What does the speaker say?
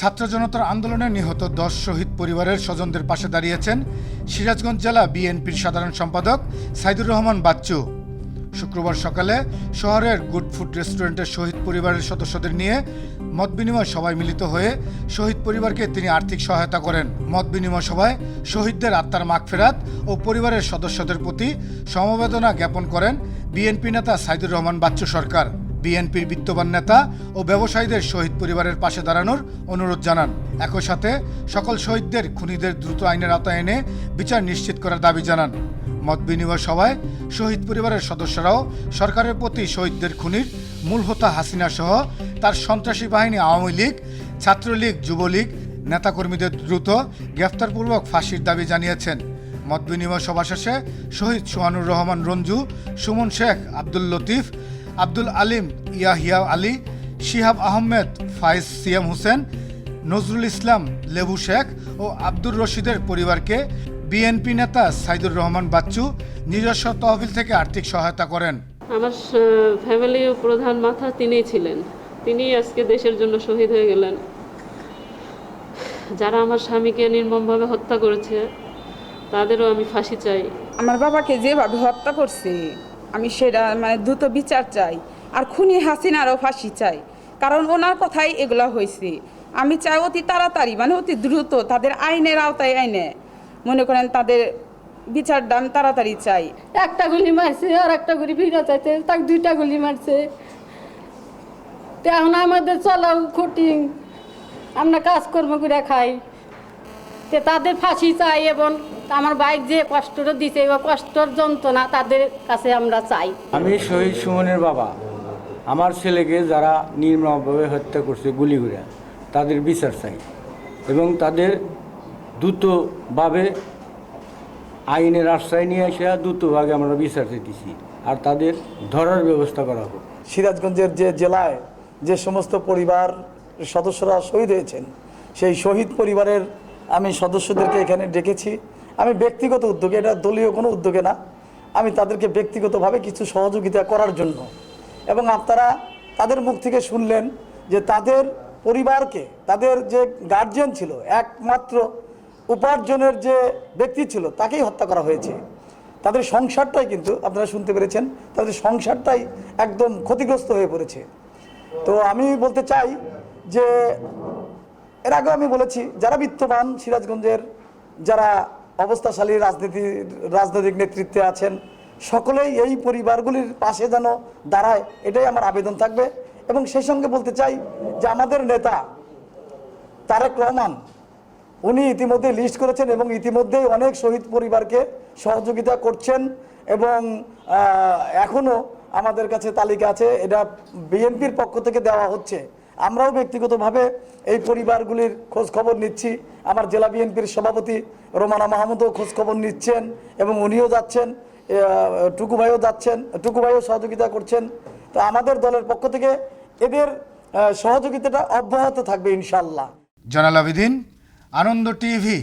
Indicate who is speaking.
Speaker 1: ছাত্র জনতার আন্দোলনে নিহত দশ শহীদ পরিবারের স্বজনদের পাশে দাঁড়িয়েছেন সিরাজগঞ্জ জেলা বিএনপির সাধারণ সম্পাদক সাইদুর রহমান বাচ্চু। শুক্রবার সকালে শহরের গুড ফুড রেস্টুরেন্টের শহীদ পরিবারের সদস্যদের নিয়ে মত বিনিময় সভায় মিলিত হয়ে শহীদ পরিবারকে তিনি আর্থিক সহায়তা করেন। মত বিনিময় সভায় শহীদদের আত্মার মাগফেরাত ও পরিবারের সদস্যদের প্রতি সমবেদনা জ্ঞাপন করেন বিএনপি নেতা সাইদুর রহমান বাচ্চু সরকার। বিএনপির বিত্তবান নেতা ও ব্যবসায়ীদের শহীদ পরিবারের পাশে দাঁড়ানোর অনুরোধ জানান। একই সাথে সকল শহীদদের খুনিদের দ্রুত আইনের আওতায় এনে বিচার নিশ্চিত করার দাবি জানান। মত বিনিময় সভায় শহীদ পরিবারের সদস্যরাও সরকারের প্রতি শহীদদের খুনির মূল হোতা হাসিনা সহ তার সন্ত্রাসী বাহিনী, আওয়ামী লীগ, ছাত্রলীগ, যুবলীগ নেতাকর্মীদের দ্রুত গ্রেফতারপূর্বক ফাঁসির দাবি জানিয়েছেন। মত বিনিময় সভা শেষে শহীদ সোহানুর রহমান, রঞ্জু, সুমন শেখ, আব্দুল লতিফ আব্দুল আলিম ইয়াহিয়া আলী শিহাব আহমেদ ফাইজ সিএম হোসেন নজরুল ইসলাম লেবু শেখ ও আব্দুর রশিদের পরিবারকে বিএনপি নেতা সাইদুর রহমান বাচ্চু নিজস্ব তহবিল থেকে আর্থিক সহায়তা করেন।
Speaker 2: আমার ফ্যামিলি প্রধান মাথা তিনিই ছিলেন। তিনি আজকে দেশের জন্য শহীদ হয়ে গেলেন। যারা আমার স্বামীকে নির্মমভাবে হত্যা করেছে তাদেরও আমি ফাঁসি চাই।
Speaker 3: আমার বাবাকে যেভাবে হত্যা করছে আমি সেটা মানে দ্রুত বিচার চাই। আর খুনি হাসিনারও ফাঁসি চাই। কারণ ওনার কথাই এগুলা হয়েছে আমি চাই অতি তাড়াতাড়ি মানে অতি দ্রুত তাদের আইনের আওতায় আইনে। মনে করেন তাদের বিচারটা আমি তাড়াতাড়ি চাই।
Speaker 4: একটা গুলি মারছে আর একটা গুলি ফিরে চাইছে, তাকে দুইটা গুলি মারছে। এখন আমাদের চলাও কঠিন। আমরা কাজকর্ম করে খাই। তাদের ফাঁসি চাই এবং আমার বাইক যে কষ্টটা দিছে বা কষ্টর যন্ত্রণা তাদের কাছে আমরা চাই।
Speaker 5: আমি শহীদ সুমনের বাবা। আমার ছেলেকে যারা নির্মমভাবে হত্যা করছে গুলি করে তাদের বিচার চাই এবং তাদের দ্রুতভাবে আইনের আশ্রয় নিয়ে এসে দ্রুতভাবে আমরা বিচার দিছি আর তাদের ধরার ব্যবস্থা করা হোক।
Speaker 6: সিরাজগঞ্জের যে জেলায় যে সমস্ত পরিবার সদস্যরা শহীদ হয়েছেন সেই শহীদ পরিবারের আমি সদস্যদেরকে এখানে ডেকেছি। আমি ব্যক্তিগত উদ্যোগে, এটা দলীয় কোনো উদ্যোগে না, আমি তাদেরকে ব্যক্তিগতভাবে কিছু সহযোগিতা করার জন্য। এবং আপনারা তাদের মুখ থেকে শুনলেন যে তাদের পরিবারকে, তাদের যে গার্জিয়ান ছিল, একমাত্র উপার্জনের যে ব্যক্তি ছিল, তাকেই হত্যা করা হয়েছে। তাদের সংসারটাই কিন্তু, আপনারা শুনতে পেরেছেন, তাদের সংসারটাই একদম ক্ষতিগ্রস্ত হয়ে পড়েছে। তো আমি বলতে চাই যে, এর আগেও আমি বলেছি, যারা বিত্তবান, সিরাজগঞ্জের যারা অবস্থাশালী রাজনীতি রাজনৈতিক নেতৃত্বে আছেন। সকলেই এই পরিবারগুলির পাশে যেন দাঁড়ায় এটাই আমার আবেদন থাকবে। এবং সেই সঙ্গে বলতে চাই যে আমাদের নেতা তারেক রহমান উনি ইতিমধ্যে লিস্ট করেছেন এবং ইতিমধ্যেই অনেক শহীদ পরিবারকে সহযোগিতা করছেন এবং আহ, এখনও আমাদের কাছে তালিকা আছে। এটা বিএনপির পক্ষ থেকে দেওয়া হচ্ছে। আমরাও ব্যক্তিগতভাবে এই পরিবারগুলির খোঁজ খবর নিচ্ছি। আমার জেলা বিএনপির সভাপতি রোমানা মাহমুদও খোঁজ খবর নিচ্ছেন এবং উনিও যাচ্ছেন টুকু ভাইও যাচ্ছেন টুকু ভাইও সহযোগিতা করছেন। তো আমাদের দলের পক্ষ থেকে এদের সহযোগিতাটা অব্যাহত থাকবে ইনশাল্লাহ
Speaker 1: জনাল আবেদিন, আনন্দ টিভি।